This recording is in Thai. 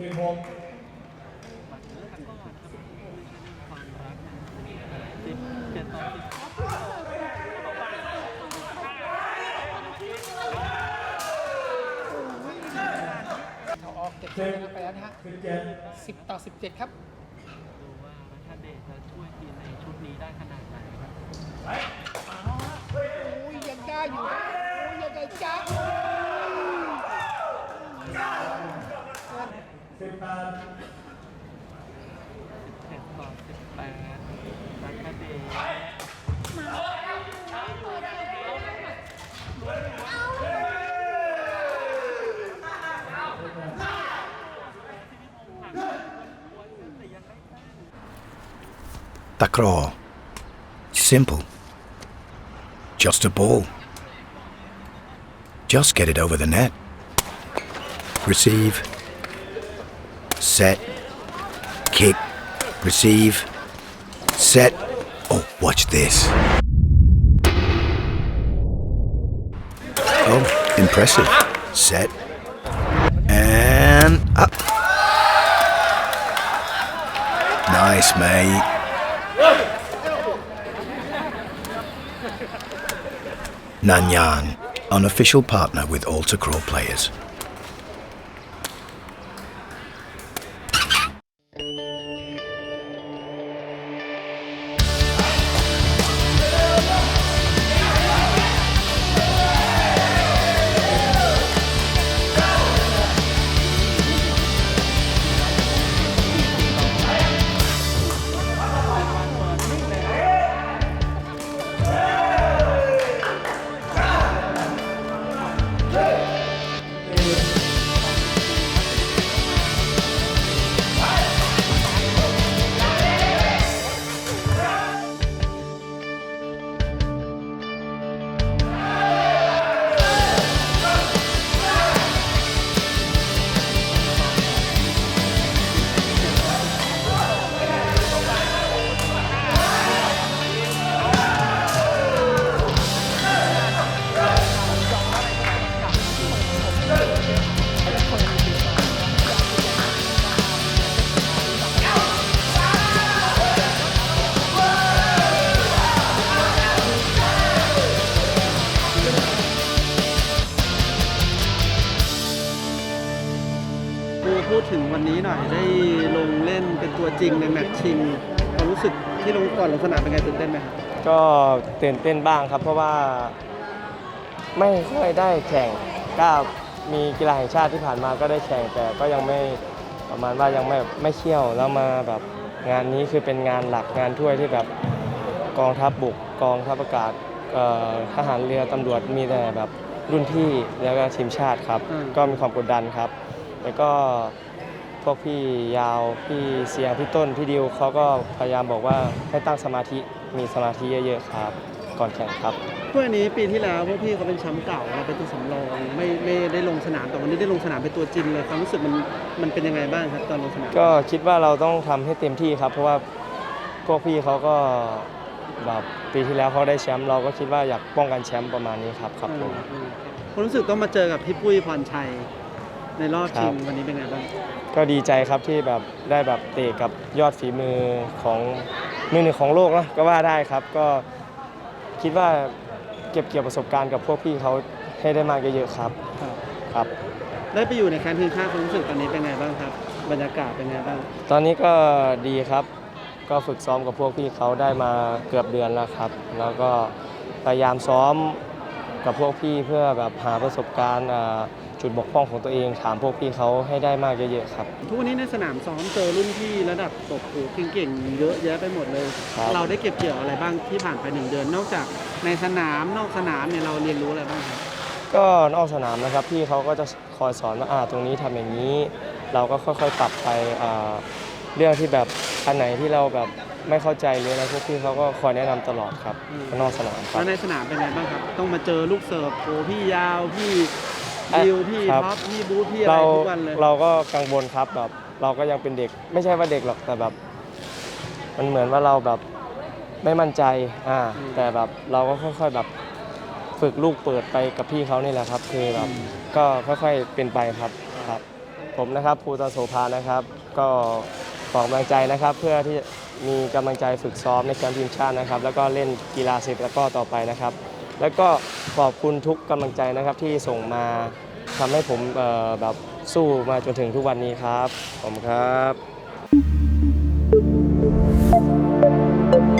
สิบหกเจ็ดต่อสิบเขาออกเก็บสิคะบแนนไปแล้วนะฮะสิบเจ็ด10ต่อ17ครับ ดูว่ารัชเดชจะช่วยทีมในชุดนี้ได้ขนาด เจ็ดต่อสิบแปดรัชเดช Takraw. Simple. Just a ball. Just get it over the net. Receive. Set. Kick. Receive. Set. Oh, watch this. Oh, impressive. Set. And up. Nice, mate. Nanyang, unofficial partner with Alter Crawl players. ปูพูดถึงวันนี้หน่อยได้ลงเล่นเป็นตัวจริงในแมตช์ชิงความรู้สึกที่ลงก่อนลงสนามเป็นไงตื่นเต้นไหมครับก็ตื่นเต้นบ้างครับเพราะว่า ไม่ค่อยได้แข่งก็มีกีฬาแห่งชาติที่ผ่านมาก็ได้แข่งแต่ก็ยังไม่ประมาณว่ายังไม่ไม่เชี่ยวแล้วมาแบบงานนี้คือเป็นงานหลักงานถ้วยที่แบบกองทัพบุกกองทัพอากาศเอ่อทหารเรือตำรวจมีแต่แบบรุ่นพี่แล้วก็ทีมชาติครับ ก็มีความกดดันครับ แล้วก็พวกพี่ยาวพี่เสียงพี่ต้นพี่ดิวเขาก็พยายามบอกว่าให้ตั้งสมาธิมีสมาธิเยอะๆครับ ก่อนแข่งครับถ้วยนี้ปีที่แล้วพวกพี่เขาเป็นแชมป์เก่าเราเป็นตัวสำรองไม่ไม่ได้ลงสนามแต่วันนี้ได้ลงสนามเป็นตัวจริงเลยความรู้สึกมันมันเป็นยังไงบ้างครับตอนลงสนามก็คิดว่าเราต้องทำให้เต็มที่ครับ เพราะว่าพวกพี่เขาก็แบบปีที่แล้วเขาได้แชมป์เราก็คิดว่าอยากป้องกันแชมป์ประมาณนี้ครับครับผม อืมความรู้สึกต้องมาเจอกับพี่ปุ้ยพรชัย ในรอบชิงครับวันนี้เป็นไงบ้างก็ดีใจครับที่แบบได้แบบเตะกับยอดฝีมือของมือหนึ่งของโลกนะก็ว่าได้ครับก็คิดว่าเก็บเกี่ยวประสบการณ์กับพวกพี่เขาให้ได้มากเยอะๆครับครับ ได้ไปอยู่ในแคมป์ทีมชาติความรู้สึกตอนนี้เป็นไงบ้างครับบรรยากาศเป็นไงบ้าง ตอนนี้ก็ดีครับ ก็ฝึกซ้อมกับพวกพี่เขาได้มาเกือบเดือนแล้วครับ แล้วก็พยายามซ้อมกับพวกพี่เพื่อแบบหาประสบการณ์อ่า จุดบกพร่องของตัวเอง ถามพวกพี่เขาให้ได้มากเยอะๆครับ ทุกวันนี้ในสนามซ้อมเจอรุ่นพี่ระดับตบหูเก่งๆเยอะแยะไปหมดเลย ครับ เราได้เก็บเกี่ยวอะไรบ้างที่ผ่านไปหนึ่งเดือน นอกจากในสนามนอกสนามเนี่ยเราเรียนรู้อะไรบ้างครับก็นอกสนามนะครับพี่เขาก็จะคอยสอนว่าอ่าตรงนี้ทำอย่างนี้ เราก็ค่อยๆปรับไปอ่าเรื่องที่แบบอันไหนที่เราแบบไม่เข้าใจหรืออะไรพวกพี่เขาก็คอยแนะนำตลอดครับอืมนอกสนามครัแล้บ วในสนามเป็นไงบ้างครับ ต้องมาเจอลูกเสิร์ฟโอ้พี่ยาวพี่อะ ดิวพี่ครับท็อปพี่บูธพี่อะไรเราทุกวันเลย เราก็กังวลครับแบบ เราก็ยังเป็นเด็ก ไม่ใช่ว่าเด็กหรอกแต่แบบ มันเหมือนว่าเราแบบไม่มั่นใจอ่าแต่แบบเราก็ค่อยๆแบบฝึกลูกเปิดไปกับพี่เขานี่แหละครับ คือแบบก็ค่อยๆเป็นไปครับครับ ผมนะครับภูตะโสภานะครับ ก็ขอกำลังใจนะครับ เพื่อที่จะมีกำลังใจฝึกซ้อมในแคมป์ทีมชาตินะครับ แล้วก็เล่นกีฬาเสร็จแล้วก็ต่อไปนะครับ แล้วก็ ขอบคุณทุกกำลังใจนะครับที่ส่งมาทำให้ผมแบบสู้มาจนถึงทุกวันนี้ครับ ผมครับ